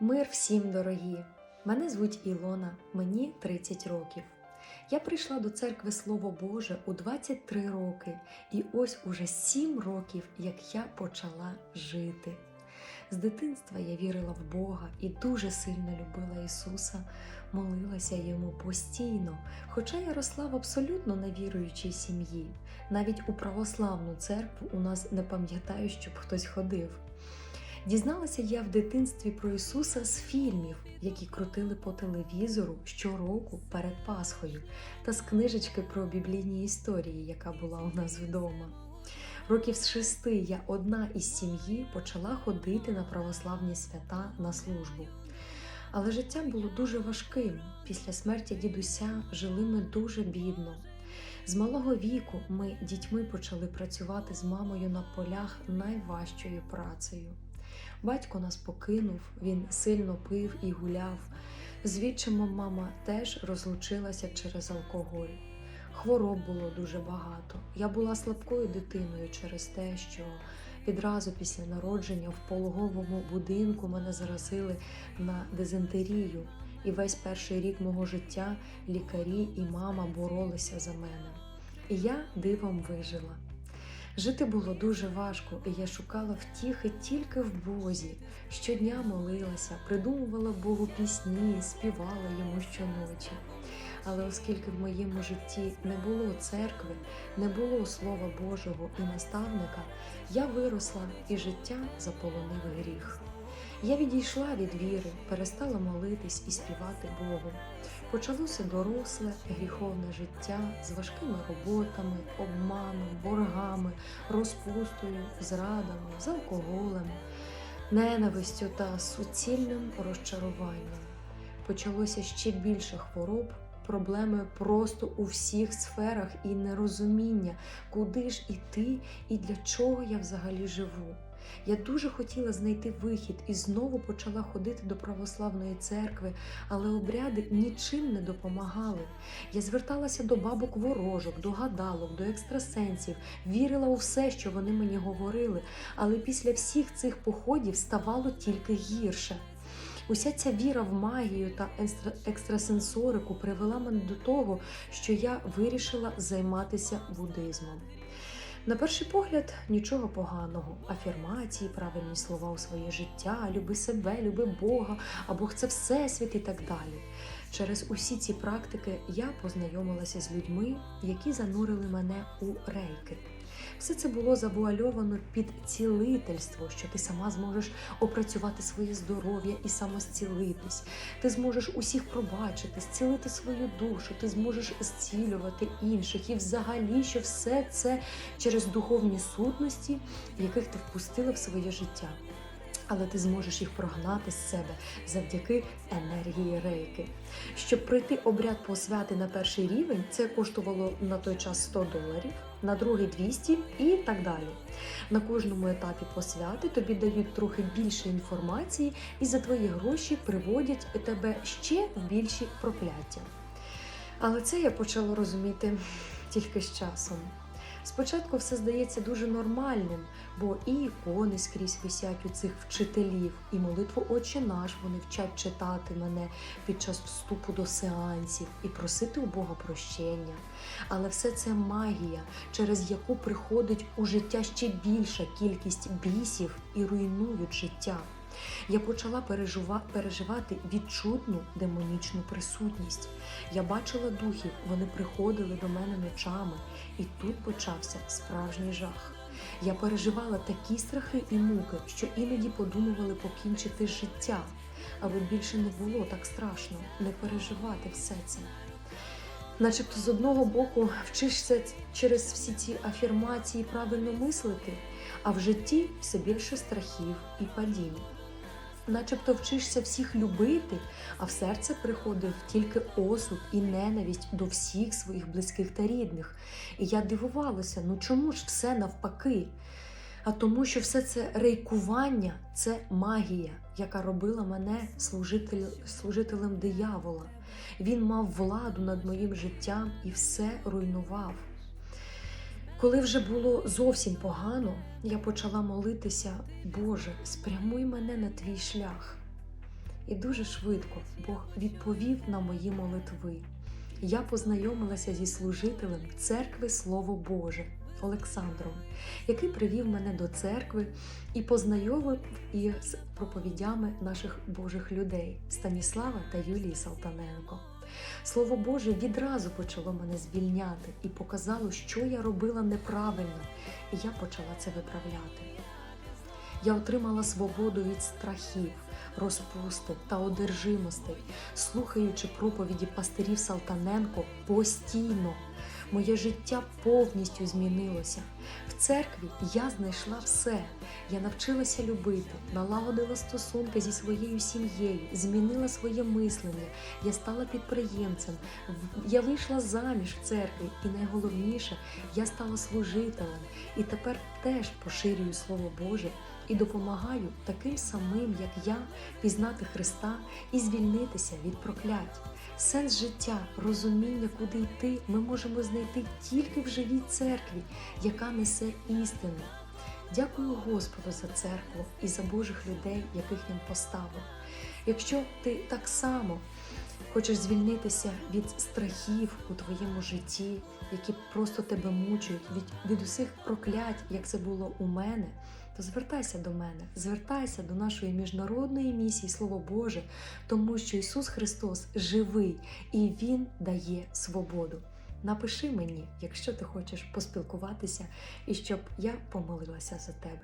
Мир всім дорогі! Мене звуть Ілона, мені 30 років. Я прийшла до церкви Слово Боже у 23 роки, і ось уже 7 років, як я почала жити. З дитинства я вірила в Бога і дуже сильно любила Ісуса, молилася йому постійно, хоча я росла в абсолютно невіруючій сім'ї. Навіть у православну церкву у нас не пам'ятаю, щоб хтось ходив. Дізналася я в дитинстві про Ісуса з фільмів, які крутили по телевізору щороку перед Пасхою, та з книжечки про біблійні історії, яка була у нас вдома. Років з шести я одна із сім'ї почала ходити на православні свята на службу. Але життя було дуже важким. Після смерті дідуся жили ми дуже бідно. З малого віку ми дітьми почали працювати з мамою на полях найважчою працею. Батько нас покинув, він сильно пив і гуляв. З відчимом мама теж розлучилася через алкоголь. Хвороб було дуже багато. Я була слабкою дитиною через те, що відразу після народження в пологовому будинку мене заразили на дизентерію. І весь перший рік мого життя лікарі і мама боролися за мене. І я дивом вижила. Жити було дуже важко, і я шукала втіхи тільки в Бозі. Щодня молилася, придумувала Богу пісні, співала йому щоночі. Але оскільки в моєму житті не було церкви, не було Слова Божого і наставника, я виросла і життя заполонив гріх. Я відійшла від віри, перестала молитись і співати Богу. Почалося доросле, гріховне життя з важкими роботами, обманом, боргами, розпустою, зрадами, з алкоголем, ненавистю та суцільним розчаруванням. Почалося ще більше хвороб, проблеми просто у всіх сферах і нерозуміння, куди ж іти і для чого я взагалі живу. Я дуже хотіла знайти вихід і знову почала ходити до православної церкви, але обряди нічим не допомагали. Я зверталася до бабок ворожок, до гадалок, до екстрасенсів, вірила у все, що вони мені говорили, але після всіх цих походів ставало тільки гірше. Уся ця віра в магію та екстра- екстрасенсорику привела мене до того, що я вирішила займатися буддизмом. На перший погляд, нічого поганого. Афірмації, правильні слова у своє життя, люби себе, люби Бога, а Бог це всесвіт і так далі. Через усі ці практики я познайомилася з людьми, які занурили мене у рейки. Все це було завуальовано під цілительство, що ти сама зможеш опрацювати своє здоров'я і самозцілитись. Ти зможеш усіх пробачити, зцілити свою душу, ти зможеш зцілювати інших. І взагалі, що все це через духовні сутності, яких ти впустила в своє життя. Але ти зможеш їх прогнати з себе завдяки енергії рейки. Щоб пройти обряд посвяти на перший рівень, це коштувало на той час 100 доларів, на другий 200 і так далі. На кожному етапі посвяти тобі дають трохи більше інформації і за твої гроші приводять тебе ще в більші прокляття. Але це я почала розуміти тільки з часом. Спочатку все здається дуже нормальним, бо і ікони скрізь висять у цих вчителів, і молитву Отче наш вони вчать читати мене під час вступу до сеансів і просити у Бога прощення. Але все це магія, через яку приходить у життя ще більша кількість бісів і руйнують життя. Я почала переживати відчутну демонічну присутність. Я бачила духів, вони приходили до мене ночами, і тут почався справжній жах. Я переживала такі страхи і муки, що іноді подумували покінчити життя, аби більше не було так страшно не переживати все це. Начебто з одного боку вчишся через всі ці афірмації правильно мислити, а в житті все більше страхів і падінь. Начебто вчишся всіх любити, а в серце приходив тільки осуд і ненависть до всіх своїх близьких та рідних. І я дивувалася, ну чому ж все навпаки? А тому, що все це рейкування це магія, яка робила мене служитель, служителем диявола. Він мав владу над моїм життям і все руйнував. Коли вже було зовсім погано, я почала молитися, Боже, спрямуй мене на твій шлях. І дуже швидко Бог відповів на мої молитви. Я познайомилася зі служителем церкви Слово Боже Олександром, який привів мене до церкви і познайомив із проповідями наших Божих людей Станіслава та Юлії Салтаненко. Слово Боже відразу почало мене звільняти і показало, що я робила неправильно, і я почала це виправляти. Я отримала свободу від страхів, розпусти та одержимостей, слухаючи проповіді пастирів Салтаненко постійно. Моє життя повністю змінилося. В церкві я знайшла все. Я навчилася любити, налагодила стосунки зі своєю сім'єю, змінила своє мислення. Я стала підприємцем. Я вийшла заміж в церкві, і найголовніше, я стала служителем. І тепер теж поширюю Слово Боже і допомагаю таким самим, як я, пізнати Христа і звільнитися від проклять. Сенс життя, розуміння, куди йти, ми можемо знайти тільки в живій церкві, яка несе істину. Дякую Господу за церкву і за Божих людей, яких він поставив. Якщо ти так само хочеш звільнитися від страхів у твоєму житті, які просто тебе мучують, від, від усіх проклять, як це було у мене, то звертайся до мене, звертайся до нашої міжнародної місії Слово Боже, тому що Ісус Христос живий і Він дає свободу. Напиши мені, якщо ти хочеш поспілкуватися, і щоб я помолилася за тебе.